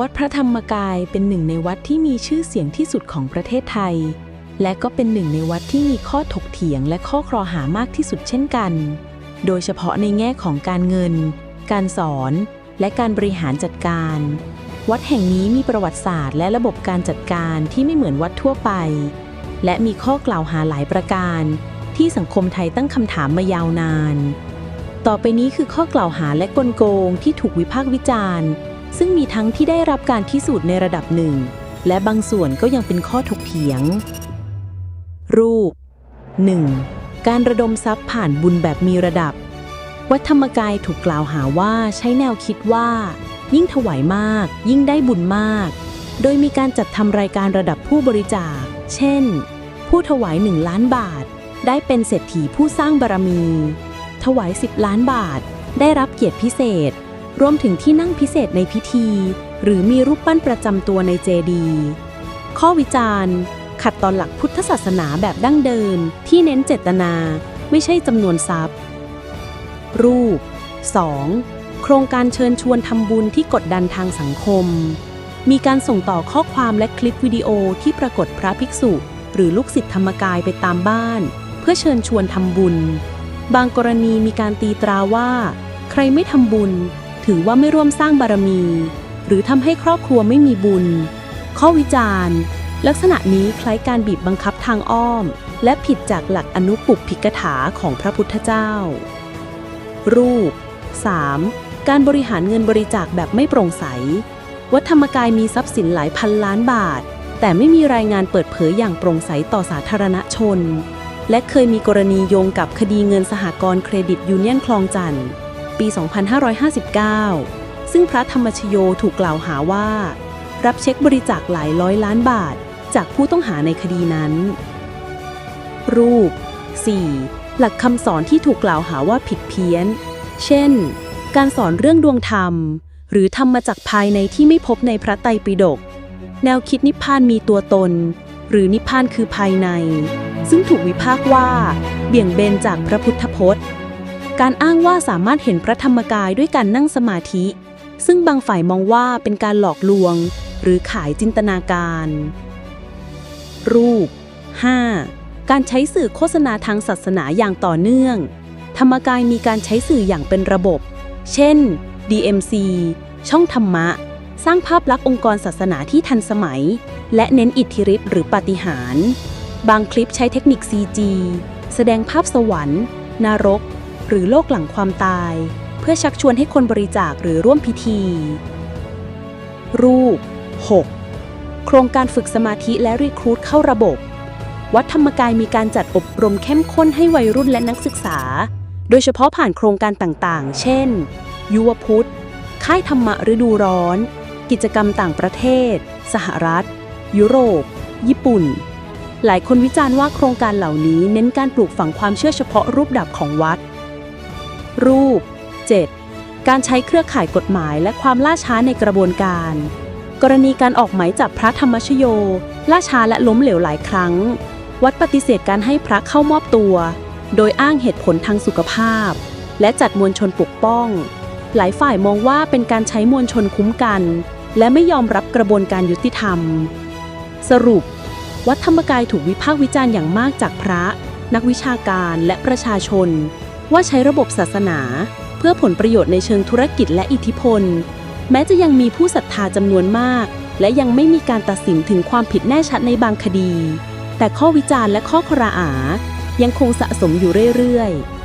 วัดพระธรรมกายเป็นหนึ่งในวัดที่มีชื่อเสียงที่สุดของประเทศไทย และก็เป็นหนึ่งในวัดที่มีข้อถกเถียงและข้อครอหามากที่สุดเช่นกัน โดยเฉพาะในแง่ของการเงิน การสอน และการบริหารจัดการ วัดแห่งนี้มีประวัติศาสตร์และระบบการจัดการที่ไม่เหมือนวัดทั่วไป และมีข้อกล่าวหาหลายประการ ที่สังคมไทยตั้งคำถามมายาวนาน ต่อไปนี้คือข้อกล่าวหาและกลโกงที่ถูกวิพากษ์วิจารณ์ ซึ่งมีทั้งที่ได้รับการพิสูจน์ในระดับหนึ่ง และบางส่วนก็ยังเป็นข้อถกเถียง รูป 1. การระดมทรัพย์ผ่านบุญแบบมีระดับ วัดธรรมกายถูกกล่าวหาว่าใช้แนวคิดว่า ยิ่งถวายมาก ยิ่งได้บุญมาก โดยมีการจัดทำรายการระดับผู้บริจาค เช่น ผู้ถวาย 1 ล้านบาท ได้เป็นเศรษฐีผู้สร้างบารมี ถวาย 10 ล้านบาท ได้รับเกียรติพิเศษ รวมถึงที่นั่งพิเศษในพิธี หรือมีรูปปั้นประจำตัวในเจดีย์ข้อวิจารณ์ ขัดต่อหลักพุทธศาสนาแบบดั้งเดิมที่เน้นเจตนา ไม่ใช่จำนวนทรัพย์ รูป 2. โครงการเชิญชวนทำบุญที่กดดันทางสังคม มีการส่งต่อข้อความและคลิปวิดีโอที่ปรากฏพระภิกษุ หรือลูกศิษย์ธรรมกายไปตามบ้าน เพื่อเชิญชวนทำบุญ บางกรณีมีการตีตราว่า ใครไม่ทำบุญ ถือว่าไม่ร่วมสร้างบารมี หรือทำให้ครอบครัวไม่มีบุญ ข้อวิจารณ์ ลักษณะนี้คล้ายการบีบบังคับทางอ้อม และผิดจากหลักอนุปุปพิกถาของพระพุทธเจ้า รูป 3. การบริหารเงินบริจาคแบบไม่โปร่งใส วัดธรรมกายมีทรัพย์สินหลายพันล้านบาท แต่ไม่มีรายงานเปิดเผยอย่างโปร่งใสต่อสาธารณชน และเคยมีกรณีโยงกับคดีเงินสหกรณ์เครดิตยูเนียนคลองจันทร์ ปี 2559 ซึ่งพระธรรมชโยถูกกล่าวหาว่า รับเช็คบริจาคหลายร้อยล้านบาท จากผู้ต้องหาในคดีนั้น รูป 4. หลักคำสอนที่ถูกกล่าวหาว่าผิดเพี้ยน เช่น การสอนเรื่องดวงธรรม หรือทำมาจากภายในที่ไม่พบในพระไตรปิฎก แนวคิดนิพพานมีตัวตน หรือนิพพานคือภายใน ซึ่งถูกวิพากษ์ว่า เบี่ยงเบนจากพระพุทธพจน์ การอ้างว่าสามารถเห็นพระธรรมกายด้วยการนั่งสมาธิ ซึ่งบางฝ่ายมองว่าเป็นการหลอกลวง หรือขายจินตนาการ รูป 5. การใช้สื่อโฆษณาทางศาสนาอย่างต่อเนื่อง ธรรมกายมีการใช้สื่ออย่างเป็นระบบ เช่น DMC ช่องธรรมะ สร้างภาพลักษณ์องค์กรศาสนาที่ทันสมัย และเน้นอิทธิฤทธิ์หรือปาฏิหาริย์บางคลิปใช้เทคนิค CG แสดงภาพสวรรค์ นรก หรือโลกหลังความตาย เพื่อชักชวนให้คนบริจาคหรือร่วมพิธี รูป 6. โครงการฝึกสมาธิและรีครูดเข้าระบบ วัดธรรมกายมีการจัดอบรมเข้มข้นให้วัยรุ่นและนักศึกษา โดยเฉพาะผ่านโครงการต่างๆ เช่น ยุวพุทธ ค่ายธรรมะฤดูร้อน กิจกรรมต่างประเทศ สหรัฐ ยุโรป ญี่ปุ่นหลายคนวิจารณ์ว่าโครงการเหล่านี้เน้นการปลูกฝังความเชื่อเฉพาะรูปดับของวัด รูป 7. การใช้เครือข่ายกฎหมายและความล่าช้าในกระบวนการ กรณีการออกหมายจับพระธรรมชโย ล่าช้าและล้มเหลวหลายครั้ง วัดปฏิเสธการให้พระเข้ามอบตัว โดยอ้างเหตุผลทางสุขภาพ และจัดมวลชนปกป้อง หลายฝ่ายมองว่าเป็นการใช้มวลชนคุ้มกัน และไม่ยอมรับกระบวนการยุติธรรม สรุป วัดธรรมกายถูกวิพากษ์วิจารณ์อย่างมากจากพระ นักวิชาการและประชาชน ว่าใช้ระบบศาสนา เพื่อผลประโยชน์ในเชิงธุรกิจและอิทธิพล แม้จะยังมีผู้ศรัทธาจำนวนมาก และยังไม่มีการตัดสินถึงความผิดแน่ชัดในบางคดี แต่ข้อวิจารณ์และข้อคราอา ยังคงสะสมอยู่เรื่อยๆ